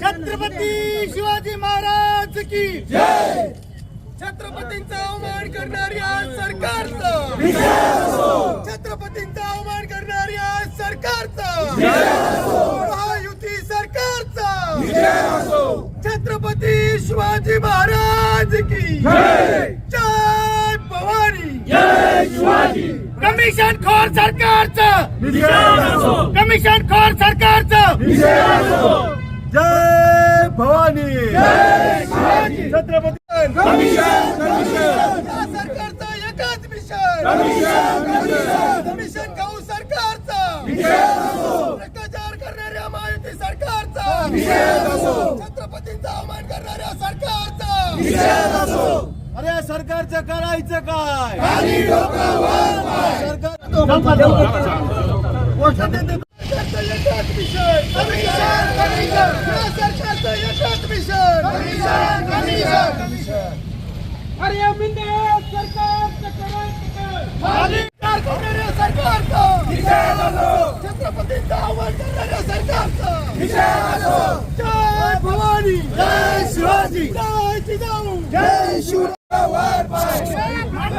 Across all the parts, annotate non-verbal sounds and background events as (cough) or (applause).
छत्रपती शिवाजी महाराज की जय! छत्रपतींचा अवमान करणाऱ्या सरकारचं. छत्रपतींचा अवमान करणाऱ्या सरकारचं. महायुती सरकारचा. छत्रपती शिवाजी महाराज की जय भवानी. जय शिवाजी. कमिशन खोर सरकारचं. विजय कमिशन खोर सरकारचं. जय भवानी. जय शिवाजी छत्रपती कमिशन कमिशन. या सरकारचं एकच मिशन. कमिशन खाऊ सरकारचं. भ्रष्टाचार करणाऱ्या महायुती सरकारचं. छत्रपतींचा अवमान करणाऱ्या सरकारचं. सरकारचं करायचं काय? छत्रपतींचा आव्हान करणाऱ्या सरकारचं जय भवानी जय शिवाजी. जय जिजाऊ जय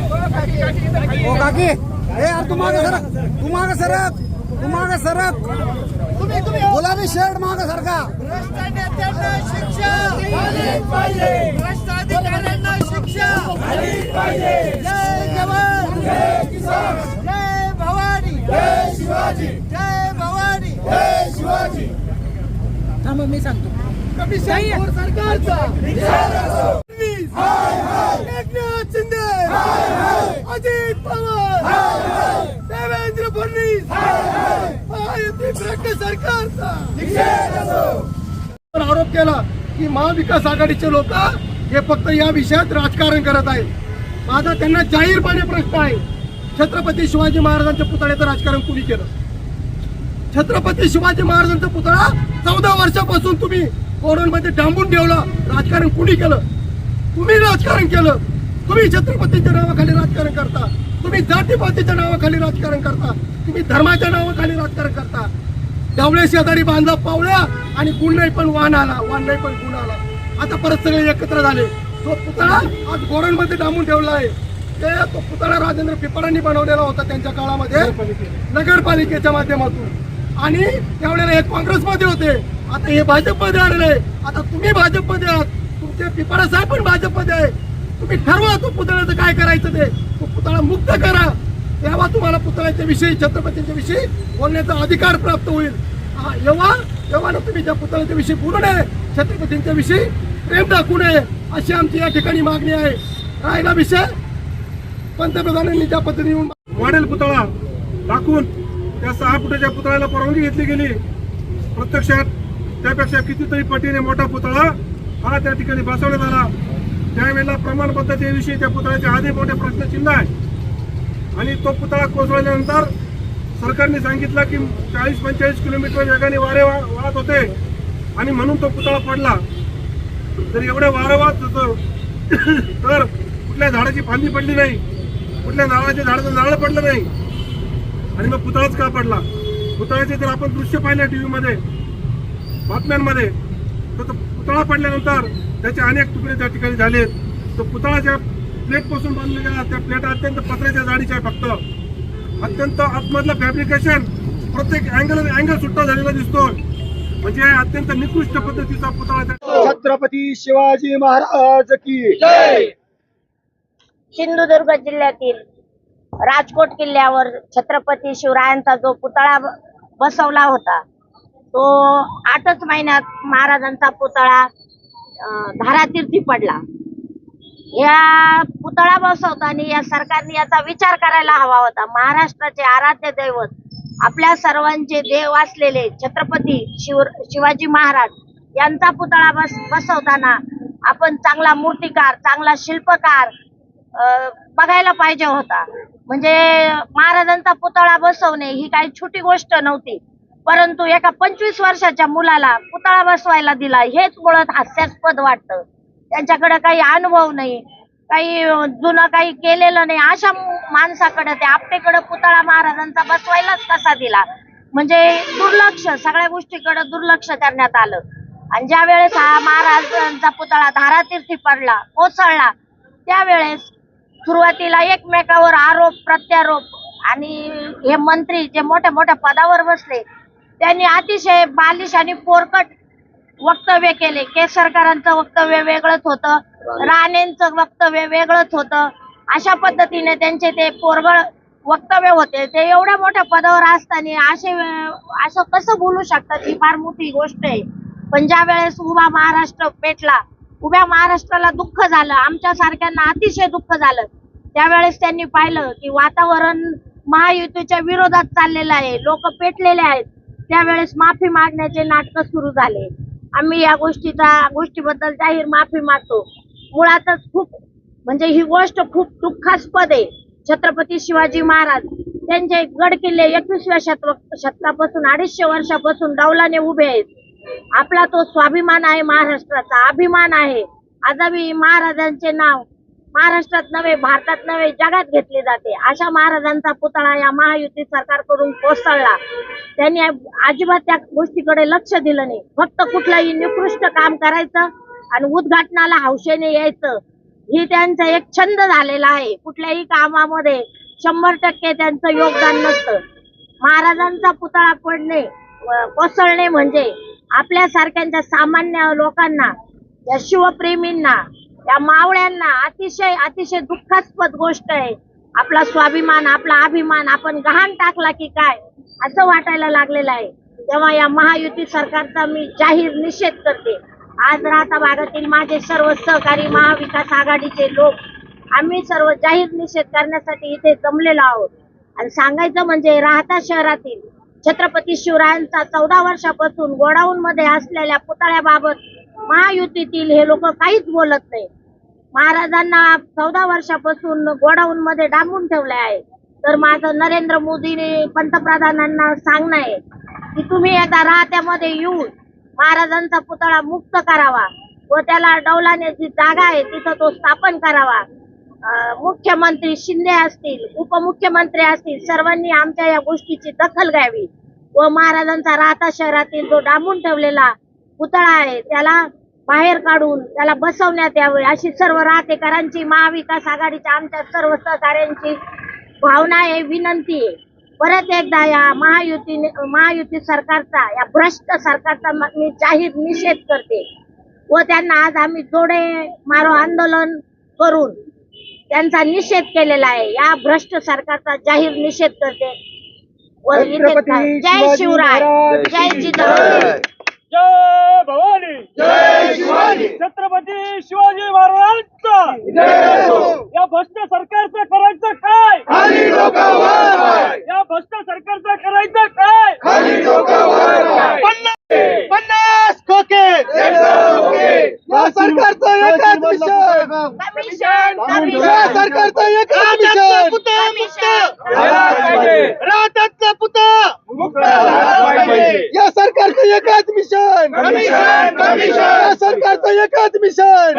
ओ काकी. ए यार तू मागे सरक. तू मागे सरक. तू मागे सरक. तुम्ही तुम्ही गुलाबी शर्ट मागे सरका. भ्रष्ट नेत्यांना शिक्षा भ्रष्ट अधिकाऱ्यांना शिक्षा जय जवान जय किसान जय भवानी जय शिवाजी जय भवानी जय शिवाजी थांबा मी सांगतो कमिशन सरकारचा एकनाथ शिंदे अजित पवार! देवेंद्र फडणवीस! महायुती सरकारचा! आरोप केला की महाविकास आघाडीचे लोक हे फक्त या विषयात राजकारण करत आहेत. माझा त्यांना जाहीरपणे प्रश्न आहे. छत्रपती शिवाजी महाराजांच्या पुतळ्याचं राजकारण कुणी केलं? छत्रपती शिवाजी महाराजांचा पुतळा चौदा वर्षापासून तुम्ही कोरोनामध्ये डांबून ठेवला. राजकारण कुणी केलं? तुम्ही राजकारण केलं. तुम्ही छत्रपतीच्या नावाखाली राजकारण करता. तुम्ही जातीपातीच्या नावाखाली राजकारण करता. तुम्ही धर्माच्या नावाखाली राजकारण करता. डावळे शेजारी बांधला पावल्या आणि गुण नाही पण वाण आला वाण नाही पण गुण आला. आता परत सगळे एकत्र झाले. तो पुतळा आज गोरणमध्ये डांबून ठेवला आहे. ते तो पुतळा राजेंद्र पिपळांनी बनवलेला होता त्यांच्या काळामध्ये नगरपालिकेच्या माध्यमातून. आणि त्यावेळेला हे काँग्रेसमध्ये होते. आता हे भाजपमध्ये आलेले आता तुम्ही भाजपमध्ये आहात. तुमचे पिपाडा साहेब पण भाजपमध्ये आहे. तुम्ही ठरवा तो पुतळ्याचं काय करायचं ते. तो पुतळा मुक्त करा. तेव्हा तुम्हाला पुतळ्याच्या विषयी छत्रपतींच्या विषयी बोलण्याचा अधिकार प्राप्त होईल. हा, एव्हा तेव्हा ना तुम्ही त्या पुतळ्याच्या विषयी बोलू नये छत्रपतींच्या विषयी प्रेम दाखवू नये अशी आमची या ठिकाणी मागणी आहे. राहिला विषय. पंतप्रधानांनी ज्या पद्धतीने येऊन मॉडेल पुतळा दाखवून त्या सहा फुटाच्या पुतळ्याला परवानगी घेतली गेली. प्रत्यक्षात त्यापेक्षा कितीतरी पटीने मोठा पुतळा हा त्या ठिकाणी बसवण्यात आला. त्यावेळेला प्रमाणपद्धतीविषयी त्या पुतळ्याचे आधी मोठे प्रश्नचिन्ह आहे आणि तो पुतळा कोसळल्यानंतर सरकारने सांगितलं की चाळीस पंचेचाळीस किलोमीटर वेगाने वारे वा- वाहत होते आणि म्हणून तो पुतळा पडला. जर एवढ्या वारं वाहत होतं. (coughs) तर कुठल्या झाडाची फांदी पडली नाही. कुठल्या नारळाच्या झाडाचं नारळ पडलं नाही. आणि मग पुतळाच का पडला? पुतळ्याचे जर आपण दृश्य पाहिले टी व्हीमध्ये बातम्यांमध्ये तर तो पुतळा पडल्यानंतर त्याचे अनेक तुकडे त्या ठिकाणी झालेत. तो पुतळा ज्या प्लेटपासून बांधलेला त्या प्लेट अत्यंत पत्र्याच्या जाडीच्या आहे फक्त. अत्यंत आतमधलं फॅब्रिकेशन प्रत्येक अँगल अँगल सुट्टा झालेला दिसतोय. म्हणजे अत्यंत निकृष्ट पद्धतीचा पुतळा छत्रपती शिवाजी महाराज की सिंधुदुर्ग जिल्ह्यातील राजकोट किल्ल्यावर छत्रपती शिवरायांचा जो पुतळा बसवला होता तो आठच महिन्यात महाराजांचा पुतळा धारातीर्थी पडला. या पुतळा बसवताना या सरकारने याचा विचार करायला हवा होता. महाराष्ट्राचे आराध्य दैवत आपल्या सर्वांचे देव असलेले छत्रपती शिव शिवाजी महाराज यांचा पुतळा बस बसवताना आपण चांगला मूर्तिकार चांगला शिल्पकार अं, बघायला पाहिजे होता. म्हणजे महाराजांचा पुतळा बसवणे ही काही छोटी गोष्ट नव्हती. परंतु एका पंचवीस वर्षाच्या मुलाला पुतळा बसवायला दिला हेच मुळात हास्यास्पद वाटतं. त्यांच्याकडे काही अनुभव नाही काही जुनं काही केलेलं नाही. अशा माणसाकडे ते आपटेकडे पुतळा महाराजांचा बसवायलाच कसा दिला? म्हणजे दुर्लक्ष सगळ्या गोष्टीकडे दुर्लक्ष करण्यात आलं. आणि ज्या वेळेस हा महाराजांचा पुतळा धारातीर्थी पडला कोसळला त्यावेळेस सुरुवातीला एकमेकावर आरोप प्रत्यारोप आणि हे मंत्री जे मोठ्या मोठ्या पदावर बसले त्यांनी अतिशय बालिश आणि पोरकट वक्तव्य केले. केसरकरांचं वक्तव्य वेगळंच होतं. राणेंचं वक्तव्य वेगळंच होतं. अशा पद्धतीने त्यांचे ते पोरगळ वक्तव्य होते. ते एवढ्या मोठ्या पदावर असताना असे असं कसं बोलू शकतात ही फार मोठी गोष्ट आहे. पण ज्या वेळेस उभा महाराष्ट्र पेटला उभ्या महाराष्ट्राला दुःख झालं आमच्या सारख्यांना अतिशय दुःख झालं. त्यावेळेस त्यांनी पाहिलं की वातावरण महायुतीच्या विरोधात चाललेलं आहे. लोक पेटलेले आहेत. त्यावेळेस माफी मागण्याचे नाटक सुरू झाले. आम्ही या गोष्टीचा गोष्टीबद्दल जाहीर माफी मागतो. मुळातच खूप म्हणजे ही गोष्ट खूप दुःखास्पद आहे. छत्रपती शिवाजी महाराज त्यांचे गड किल्ले एकवीसव्या शतक शतकापासून अडीचशे वर्षापासून डौलाने उभे आहेत. आपला तो स्वाभिमान आहे महाराष्ट्राचा अभिमान आहे. आजावी महाराजांचे नाव महाराष्ट्रात नव्हे भारतात नव्हे जगात घेतले जाते. अशा महाराजांचा पुतळा या महायुती सरकारकडून कोसळला. त्यांनी अजिबात त्या गोष्टीकडे लक्ष दिलं नाही. फक्त कुठलंही निकृष्ट काम करायचं आणि उद्घाटनाला हौशेने यायचं. ही त्यांचा एक छंद झालेला आहे. कुठल्याही कामामध्ये शंभर टक्के त्यांचं योगदान नसतं. महाराजांचा पुतळा पडणे कोसळणे म्हणजे आपल्या सारख्यांच्या सामान्य लोकांना या शिवप्रेमींना या मावळ्यांना अतिशय अतिशय दुःखास्पद गोष्ट आहे. आपला स्वाभिमान आपला अभिमान आपण गहाण टाकला की काय? असं वाटायला लागलेलं आहे. तेव्हा या महायुती सरकारचा मी जाहीर निषेध करते. आज राहता भागातील माझे सर्व सहकारी महाविकास आघाडीचे लोक आम्ही सर्व जाहीर निषेध करण्यासाठी इथे जमलेलो आहोत. आणि सांगायचं म्हणजे राहता शहरातील छत्रपती शिवरायांचा चौदा वर्षापासून गोडाऊन मध्ये असलेल्या पुतळ्याबाबत महायुतीतील हे लोक काहीच बोलत नाही. महाराजांना चौदा वर्षापासून गोडाऊन मध्ये डांबून ठेवले आहे. तर माझं नरेंद्र मोदीने पंतप्रधानांना सांगणं आहे की तुम्ही एकदा राहत्यामध्ये येऊन महाराजांचा पुतळा मुक्त करावा व त्याला डौलाने जी जागा आहे तिथं तो स्थापन करावा. मुख्यमंत्री शिंदे असतील उपमुख्यमंत्री असतील सर्वांनी आमच्या या गोष्टीची दखल घ्यावी व महाराजांचा राहता शहरातील जो डांबून ठेवलेला पुतळा आहे त्याला बाहेर काढून त्याला बसवण्यात यावे. अशी सर्व राहतेकरांची महाविकास आघाडीच्या आमच्या सर्व सहकाऱ्यांची भावना आहे विनंती आहे. परत एकदा या महायुती महायुती सरकारचा या भ्रष्ट सरकारचा म- जाहीर निषेध करते. व त्यांना आज आम्ही जोडे मारो आंदोलन करून त्यांचा निषेध केलेला आहे. या भ्रष्ट सरकारचा जाहीर निषेध करते. व इथे जय शिवराय महाराज जय जिजाऊ जय भवानी जय शिवाजी छत्रपती! शिवाजी महाराजांचा! या भ्रष्ट सरकारचं करायचं काय? या भ्रष्ट सरकारचं करायचं काय? पन्नास! पन्नास खोके! या सरकारचं एकच मिशन! कमिशन या सरकारचं एकच मिशन! राहत्यातला पुतळा या सरकारचं एकच मिशन! या सरकारचं एकच मिशन